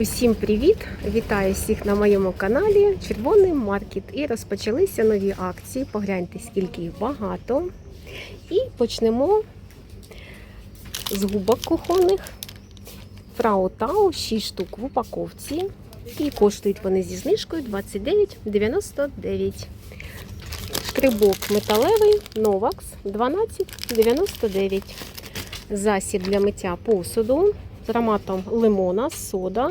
Усім привіт! Вітаю всіх на моєму каналі Червоний Маркет. І розпочалися нові акції. Погляньте, скільки їх багато. І почнемо з губок кухонних. Фрау Тау 6 штук в упаковці. І коштують вони зі знижкою 29,99. Шкрибок металевий Novax 12,99. Засіб для миття посуду з ароматом лимона, сода,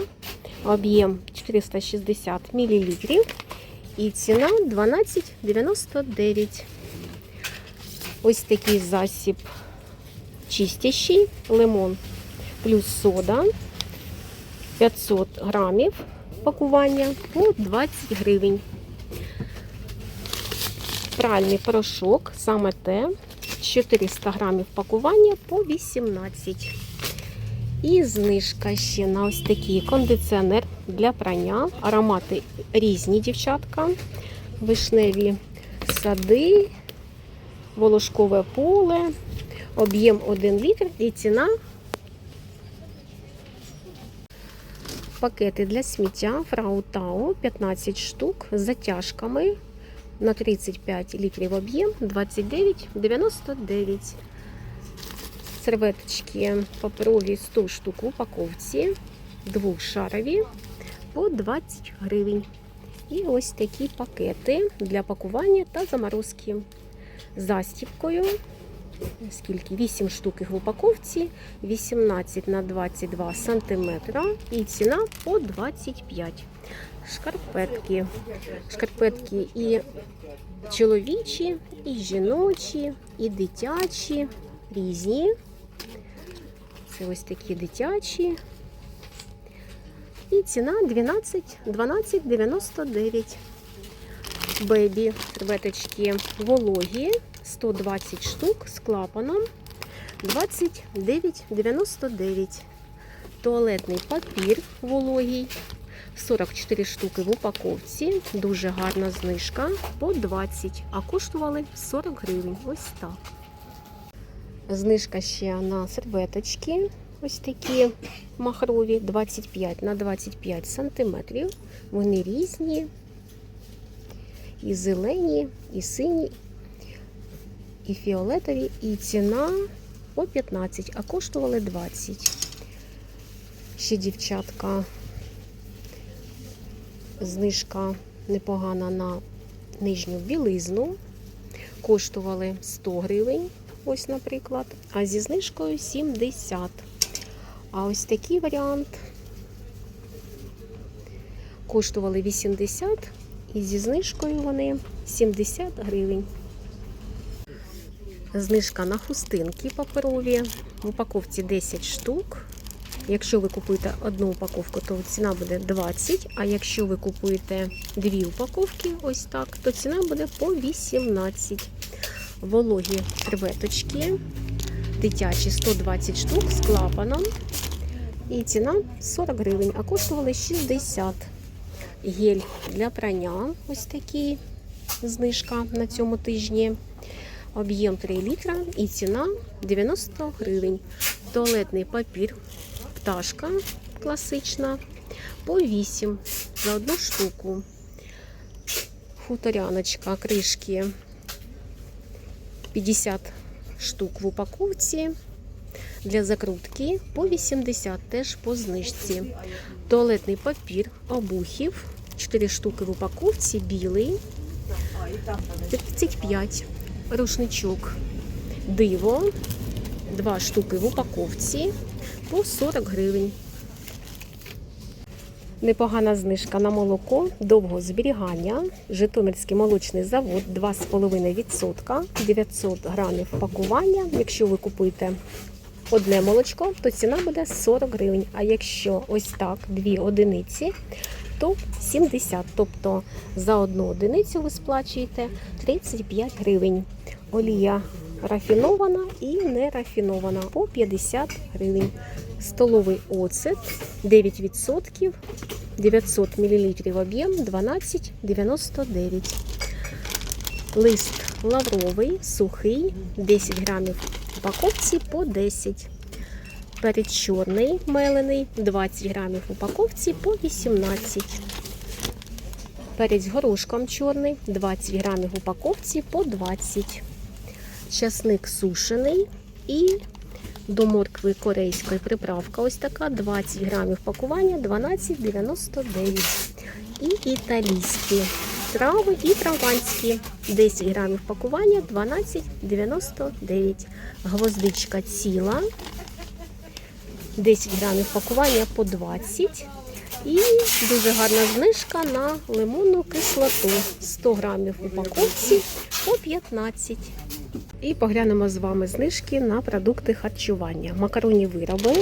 об'єм 460 мл і ціна 12,99. Ось такий засіб чистящий, лимон плюс сода 500 грамів пакування по 20 гривень. Пральний порошок, саме те, 400 грамів пакування по 18. І знижка ще на ось такий кондиціонер для прання. Аромати різні, дівчатка. Вишневі сади, волошкове поле, об'єм 1 літр і ціна. Пакети для сміття Фрау Тау 15 штук з затяжками на 35 літрів об'єм 29,99. Серветочки паперові 100 штук в упаковці, двохшарові по 20 гривень. І ось такі пакети для пакування та заморозки застіпкою. Скільки? 8 штук в упаковці, 18 на 22 сантиметра і ціна по 25. Шкарпетки. Шкарпетки і чоловічі, і жіночі, і дитячі, різні. Це ось такі дитячі. І ціна 12 12,99. Бебі серветочки вологі 120 штук з клапаном 29,99. Туалетний папір вологий 44 штуки в упаковці. Дуже гарна знижка по 20, а коштували 40 гривень. Ось так. Знижка ще на серветочки. Ось такі махрові 25 на 25 сантиметрів. Вони різні. І зелені, і сині, і фіолетові, і ціна по 15, а коштували 20. Ще дівчатка. Знижка непогана на нижню білизну. Коштували 100 гривень ось, наприклад, а зі знижкою 70. А ось такий варіант коштували 80 і зі знижкою вони 70 гривень. Знижка на хустинки паперові. В упаковці 10 штук. Якщо ви купуєте одну упаковку, то ціна буде 20. А якщо ви купуєте дві упаковки, ось так, то ціна буде по 18 вологі серветочки, дитячі 120 штук з клапаном. І ціна 40 гривень, а коштували 60. Гель для прання. Ось такий знижка на цьому тижні. Об'єм 3 літра і ціна 90 гривень. Туалетний папір, пташка класична по 8 за одну штуку. Хуторяночка, кришки 50 штук в упаковці. Для закрутки по 80 теж по знижці. Туалетний папір обухів. 4 штуки в упаковці, білий. 35 рушничок. Диво. 2 штуки в упаковці по 40 гривень. Непогана знижка на молоко довго зберігання. Житомирський молочний завод 2,5%, 900 грамів пакування. Якщо ви купуєте одне молочко, то ціна буде 40 гривень. А якщо ось так, дві одиниці, то 70. Тобто за одну одиницю ви сплачуєте 35 гривень. Олія рафінована і не рафінована по 50 гривень. Столовий оцет 9%, 900 мл об'єм 12,99. Лист лавровий, сухий, 10 грамів в упаковці по 10. Перець чорний мелений 20 грамів в упаковці по 18. Перець горошком чорний 20 грамів в упаковці по 20. Часник сушений і до моркви корейської приправка ось така 20 грамів пакування 12,99. І італійські трави і прованські 10 грамів пакування 12,99. Гвоздичка ціла 10 грамів пакування по 20. І дуже гарна знижка на лимонну кислоту 100 грамів упаковці по 15. І поглянемо з вами знижки на продукти харчування. Макаронні вироби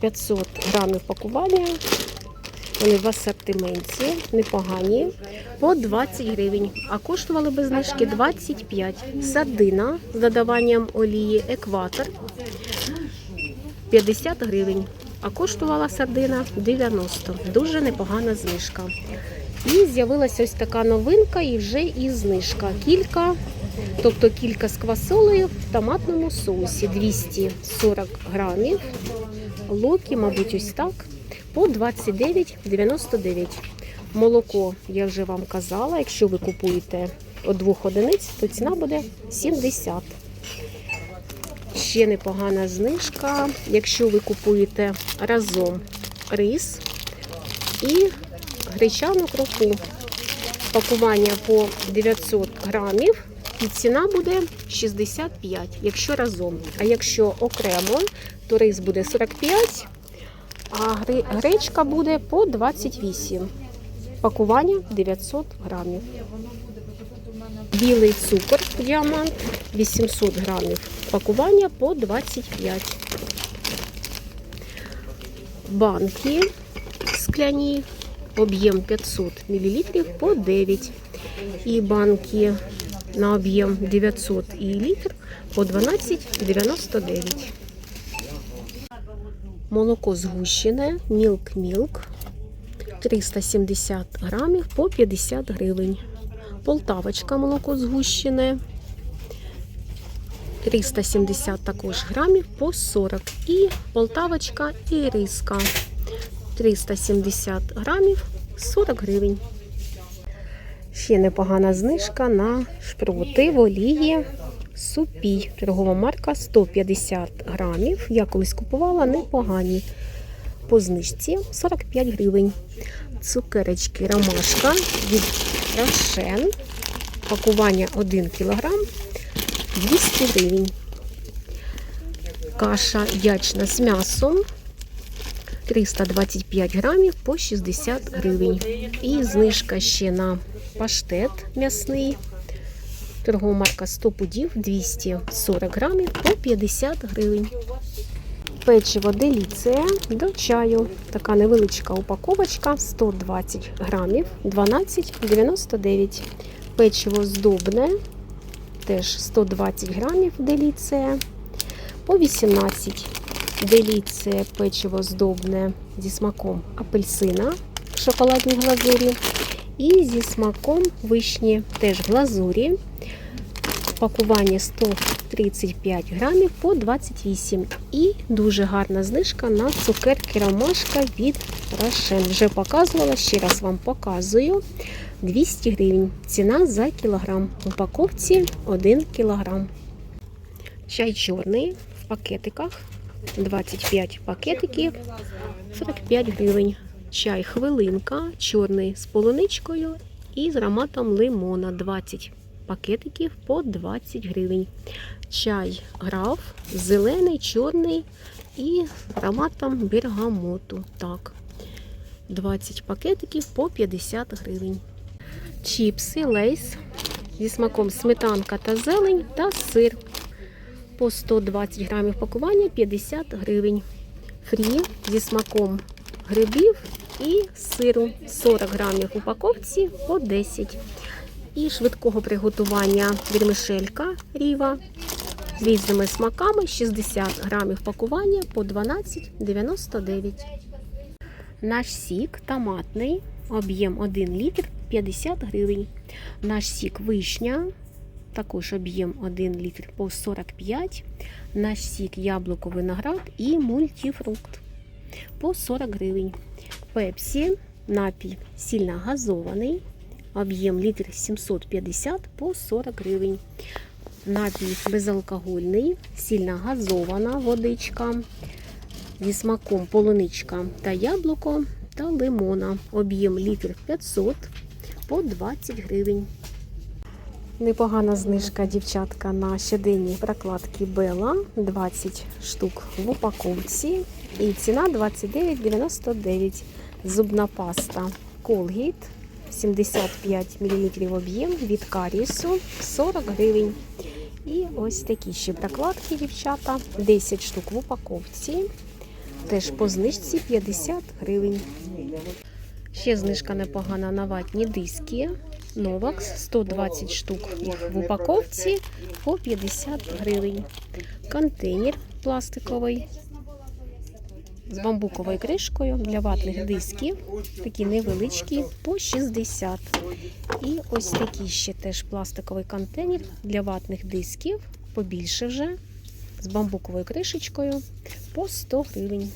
500 грамів пакування. Вони в асортименті, непогані, по 20 гривень, а коштували без знижки 25. Сардина з додаванням олії екватор 50 гривень, а коштувала сардина 90. Дуже непогана знижка. І з'явилася ось така новинка, і вже і знижка. Кілька, тобто кілька з квасолею в томатному соусі 240 грамів. Локі, мабуть, ось так, по 29,99. Молоко, я вже вам казала, якщо ви купуєте двох одиниць, то ціна буде 70. Ще непогана знижка, якщо ви купуєте разом рис і гречану крупу. Пакування по 900 грамів і ціна буде 65, якщо разом. А якщо окремо, то рис буде 45, а гречка буде по 28. Пакування 900 грамів. Білий цукор діамант 800 грамів. Пакування по 25. Банки скляні, об'єм 500 мл по 9. І банки на об'єм 900 і літр по 12,99. Молоко згущене, мілк мілк 370 грамів по 50 гривень. Полтавочка молоко згущене 370 також грамів по 40. І полтавочка і риска 370 грамів 40 гривень. Ще непогана знижка на шпроти в олії супій. Торгова марка 150 грамів. Я колись купувала непогані. По знижці 45 гривень. Цукерочки ромашка від Рошен. Пакування 1 кг 200 гривень. Каша ячна з м'ясом 325 грамів по 60 гривень. І знижка ще на паштет м'ясний. Торгова марка 100 пудів 240 грамів по 50 гривень. Печиво деліція до чаю. Така невеличка упаковочка 120 грамів 12,99. Печиво здобне теж 120 грамів деліція по 18. Деліція печиво здобне зі смаком апельсина в шоколадній глазурі. І зі смаком вишні теж глазурі. Пакування 135 грамів по 28. І дуже гарна знижка на цукерки ромашка від Рошен. Вже показувала, ще раз вам показую. 200 гривень. Ціна за кілограм. У упаковці 1 кілограм. Чай чорний в пакетиках. 25 пакетиків, 45 гривень. Чай хвилинка, чорний з полуничкою і з ароматом лимона 20 пакетиків по 20 гривень. Чай граф, зелений, чорний і з ароматом бергамоту. Так, 20 пакетиків по 50 гривень. Чіпси, лейс зі смаком сметанка та зелень та сир. По 120 грамів пакування 50 гривень. Фрі зі смаком грибів і сиру 40 грамів в упаковці по 10. І швидкого приготування вірмишелька ріва з різними смаками 60 грамів пакування по 12,99. Наш сік томатний, об'єм 1 літр 50 гривень. Наш сік вишня також об'єм 1 літр по 45, наш сік яблуко виноград і мультифрукт по 40 гривень. Пепсі, напій сильно газований, об'єм літр 750 по 40 гривень. Напій безалкогольний, сильно газована водичка зі смаком полуничка та яблуко та лимона. Об'єм літр 500 по 20 гривень. Непогана знижка, дівчатка, на щоденні прокладки Бела 20 штук в упаковці. І ціна 29,99. Зубна паста Colgate 75 мл об'єм від карісу 40 гривень. І ось такі ще прокладки, дівчата, 10 штук в упаковці. Теж по знижці 50 гривень. Ще знижка непогана на ватні диски. Новакс 120 штук в упаковці по 50 гривень. Контейнер пластиковий з бамбуковою кришкою для ватних дисків. Такі невеличкі по 60. І ось такий ще теж пластиковий контейнер для ватних дисків, побільше вже, з бамбуковою кришечкою по 100 гривень.